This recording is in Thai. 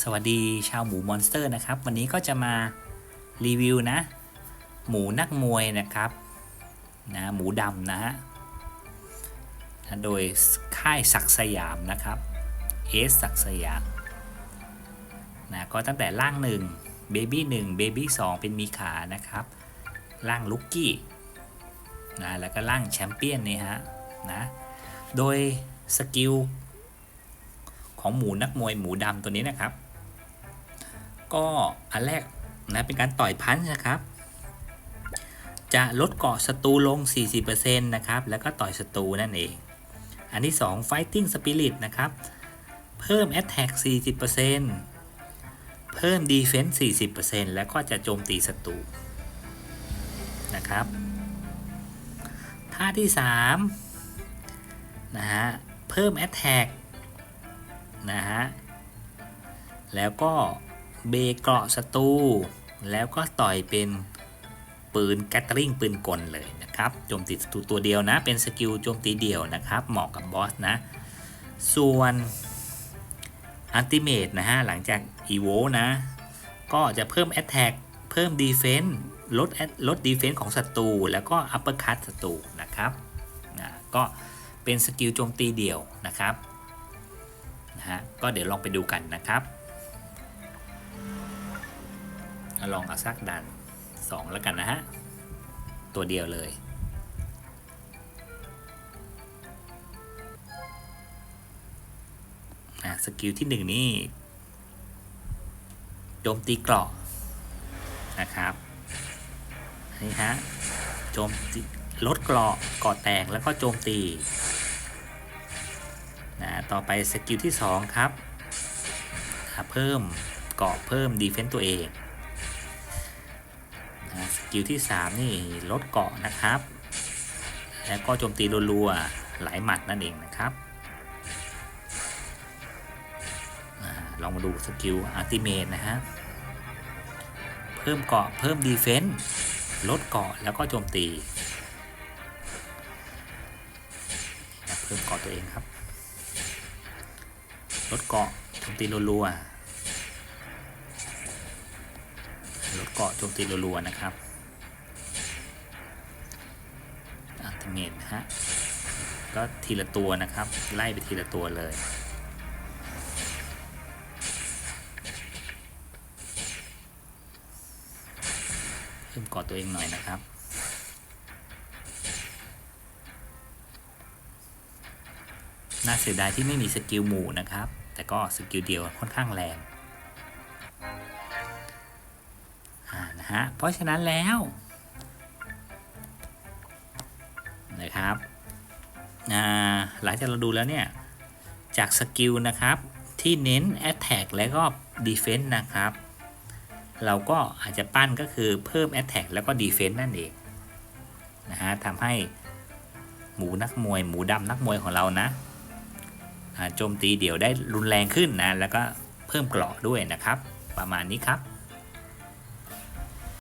สวัสดีชาวหมูมอนสเตอร์นะครับ วันนี้ก็จะมารีวิวนะ หมูนักมวยนะครับนะหมูดำนะฮะโดยค่ายศักสยามนะครับเอสศักสยามนะก็ตั้งแต่ร่างหนึ่งเบบี้หนึ่งเบบี้สองเป็นมีขานะครับร่างลุกกี้นะแล้วก็ร่างแชมเปี้ยนนี่ฮะนะโดยสกิล ของหมูนักมวยหมูดำตัวนี้นะครับ ก็อันแรกนะเป็นการต่อยพันช์นะครับ จะลดเกาะศัตรูลง 40%นะครับ แล้วก็ต่อยศัตรูนั่นเอง อันที่ 2 Fighting Spirit นะครับ เพิ่ม Attack 40%เพิ่ม Defense 40%แล้วก็จะโจมตีศัตรูนะครับท่าที่ 3 นะฮะ เพิ่ม Attack นะฮะ แล้วก็เบเกราะศัตรูแล้วก็ต่อยเป็นปืนแกตตอริงปืนกลเลยนะครับโจมตีศัตรูตัวเดียวนะ เป็นสกิลโจมตีเดียวนะครับ เหมาะกับบอสนะ ส่วนอันติเมตนะฮะ หลังจากอีโวนะ ก็จะเพิ่ม Attack เพิ่ม Defense ลดลด Defense ของศัตรูแล้วก็ Uppercut ศัตรูนะครับนะก็เป็นสกิลโจมตีเดียวนะครับ นะฮะก็เดี๋ยวลองไปดูกันนะครับลองเอาสักดันสองแล้วกันนะฮะ ตัวเดียวเลยอะสกิลที่หนึ่งนี่โจมตีเกราะนะครับนี่ฮะโจมตีลดเกราะเกราะแตกแล้วก็โจมตี นะต่อไปสกิลที่ 2 ครับอ่าเพิ่มเกาะเพิ่มดีเฟนต์ตัวเองนะสกิลที่ 3 นี่ลดเกาะนะครับ แล้วก็โจมตีรัวๆหลายหมัดนั่นเองนะครับอาลองมาดูสกิลอัลติเมทนะฮะเพิ่มเกาะเพิ่มดีเฟนต์ลดเกาะแล้วก็โจมตีเพิ่มเกาะตัวเองครับ ลดเกาะโจมตีรัวๆลดเกาะโจมตีรัวๆนะครับอัลติเมทฮะก็ทีละตัวนะครับ ไล่ไปทีละตัวเลยเพิ่มกาะตัวเองหน่อยนะครับ น่าเสียดายที่ไม่มีสกิลหมู่นะครับ แต่ก็สกิลเดียวค่อนข้างแรงนะฮะเพราะฉะนั้นแล้วนะครับหลังจากเราดูแล้วเนี่ย จากสกิลนะครับ ที่เน้น Attack และก็ Defense นะครับ เราก็อาจจะปั้นก็คือเพิ่ม Attack แล้วก็ Defense นั่นเองนะฮะทำให้หมูนักมวยหมูดำนักมวยของเรานะ โจมตีเดี่ยวได้รุนแรงขึ้นนะแล้วก็เพิ่มเกราะด้วยนะครับ ประมาณนี้ครับ